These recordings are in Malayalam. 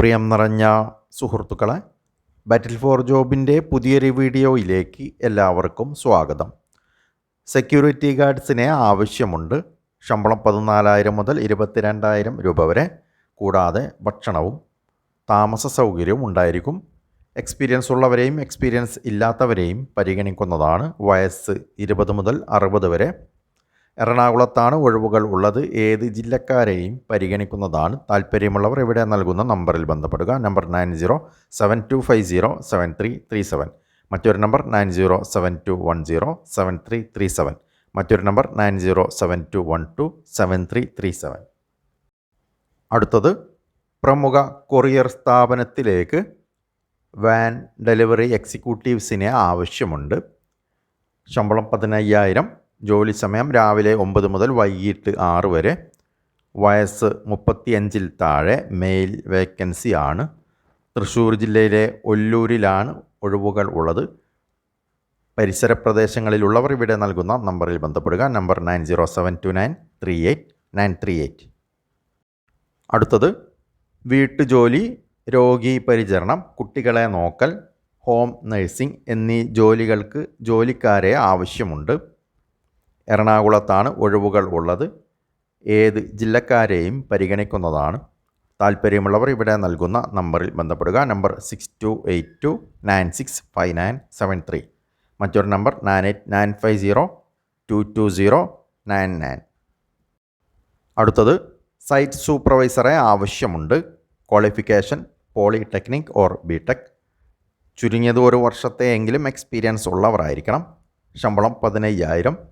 പ്രിയം നിറഞ്ഞ സുഹൃത്തുക്കളെ ബാറ്റിൽ ഫോർ ജോബിന്റെ പുതിയൊരു വീഡിയോയിലേക്ക് എല്ലാവർക്കും സ്വാഗതം. സെക്യൂരിറ്റി ഗാർഡ്സിനെ ആവശ്യമുണ്ട്. ശമ്പളം പതിനാലായിരം മുതൽ ഇരുപത്തിരണ്ടായിരം രൂപ വരെ. കൂടാതെ ഭക്ഷണവും താമസ സൗകര്യവും ഉണ്ടായിരിക്കും. എക്സ്പീരിയൻസ് ഉള്ളവരെയും എക്സ്പീരിയൻസ് ഇല്ലാത്തവരെയും പരിഗണിക്കുന്നതാണ് വയസ്സ് ഇരുപത് മുതൽ അറുപത് വരെ. എറണാകുളത്താണ് ഒഴിവുകൾ ഉള്ളത്. ഏത് ജില്ലക്കാരെയും പരിഗണിക്കുന്നതാണ് താല്പര്യമുള്ളവർ ഇവിടെ നൽകുന്ന നമ്പറിൽ ബന്ധപ്പെടുക. Number nine zero seven two five zero seven three three seven. മറ്റൊരു number nine zero seven two one zero seven three three seven. മറ്റൊരു number nine zero seven two one two seven three three seven. അടുത്തത് പ്രമുഖ കൊറിയർ സ്ഥാപനത്തിലേക്ക് വാൻ ഡെലിവറി എക്സിക്യൂട്ടീവ്സിനെ ആവശ്യമുണ്ട്. ശമ്പളം പതിനയ്യായിരം. ജോലി സമയം രാവിലെ ഒമ്പത് മുതൽ വൈകിട്ട് ആറ് വരെ. വയസ്സ് മുപ്പത്തിയഞ്ചിൽ താഴെ. മെയിൽ വേക്കൻസി ആണ്. തൃശ്ശൂർ ജില്ലയിലെ ഒല്ലൂരിലാണ് ഒഴിവുകൾ ഉള്ളത്. പരിസര പ്രദേശങ്ങളിലുള്ളവർ ഇവിടെ നൽകുന്ന നമ്പറിൽ ബന്ധപ്പെടുക. Number nine zero seven two nine three eight nine three eight. അടുത്തത് വീട്ടുജോലി രോഗി പരിചരണം കുട്ടികളെ നോക്കൽ ഹോം നഴ്സിംഗ് എന്നീ ജോലികൾക്ക് ജോലിക്കാരെ ആവശ്യമുണ്ട്. എറണാകുളത്താണ് ഒഴിവുകൾ ഉള്ളത്. ഏത് ജില്ലക്കാരെയും പരിഗണിക്കുന്നതാണ്. താല്പര്യമുള്ളവർ ഇവിടെ നൽകുന്ന നമ്പറിൽ ബന്ധപ്പെടുക. Number six two eight two nine six five nine seven three മറ്റൊരു number nine eight nine five zero two two zero nine nine അടുത്തത് സൈറ്റ് സൂപ്പർവൈസറെ ആവശ്യമുണ്ട്. Qualification polytechnic or B tech ചുരുങ്ങിയത് ഒരു വർഷത്തെ എങ്കിലും എക്സ്പീരിയൻസ് ഉള്ളവരായിരിക്കണം. ശമ്പളം പതിനയ്യായിരം.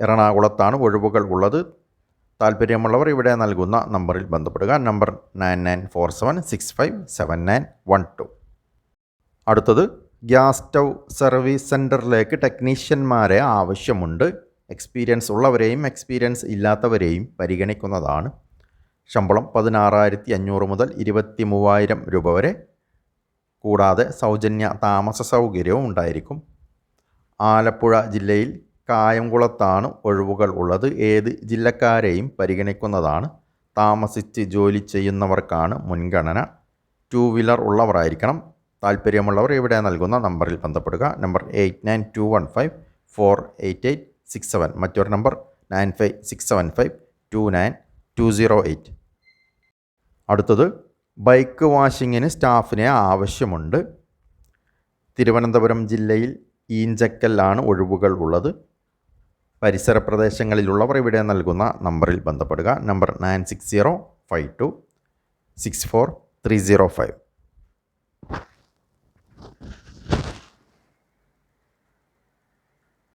എറണാകുളത്താണ് ഒഴിവുകൾ ഉള്ളത്. താല്പര്യമുള്ളവർ ഇവിടെ നൽകുന്ന നമ്പറിൽ ബന്ധപ്പെടുക. Number nine nine four seven six five seven nine one two. അടുത്തത് ഗ്യാസ് സ്റ്റൗ സർവീസ് സെന്ററിലേക്ക് ടെക്നീഷ്യന്മാരെ ആവശ്യമുണ്ട്. എക്സ്പീരിയൻസ് ഉള്ളവരെയും എക്സ്പീരിയൻസ് ഇല്ലാത്തവരെയും പരിഗണിക്കുന്നതാണ്. ശമ്പളം പതിനാറായിരത്തി അഞ്ഞൂറ് മുതൽ ഇരുപത്തി മൂവായിരം രൂപ വരെ. കൂടാതെ സൗജന്യ താമസ സൗകര്യവും ഉണ്ടായിരിക്കും. ആലപ്പുഴ ജില്ലയിൽ കായംകുളത്താണ് ഒഴിവുകൾ ഉള്ളത്. ഏത് ജില്ലക്കാരെയും പരിഗണിക്കുന്നതാണ്. താമസിച്ച് ജോലി ചെയ്യുന്നവർക്കാണ് മുൻഗണന. ടു വീലർ ഉള്ളവരായിരിക്കണം. താല്പര്യമുള്ളവർ ഇവിടെ നൽകുന്ന നമ്പറിൽ ബന്ധപ്പെടുക. Number eight nine two one five four eight eight six seven. മറ്റൊരു number nine five six seven five two nine two zero eight. അടുത്തത് ബൈക്ക് വാഷിങ്ങിന് സ്റ്റാഫിനെ ആവശ്യമുണ്ട്. തിരുവനന്തപുരം ജില്ലയിൽ ഈഞ്ചക്കല്ലാണ് ഒഴിവുകൾ ഉള്ളത്. പരിസര പ്രദേശങ്ങളിലുള്ളവർ ഇവിടെ നൽകുന്ന നമ്പറിൽ ബന്ധപ്പെടുക. Number nine six zero five two six four three zero five.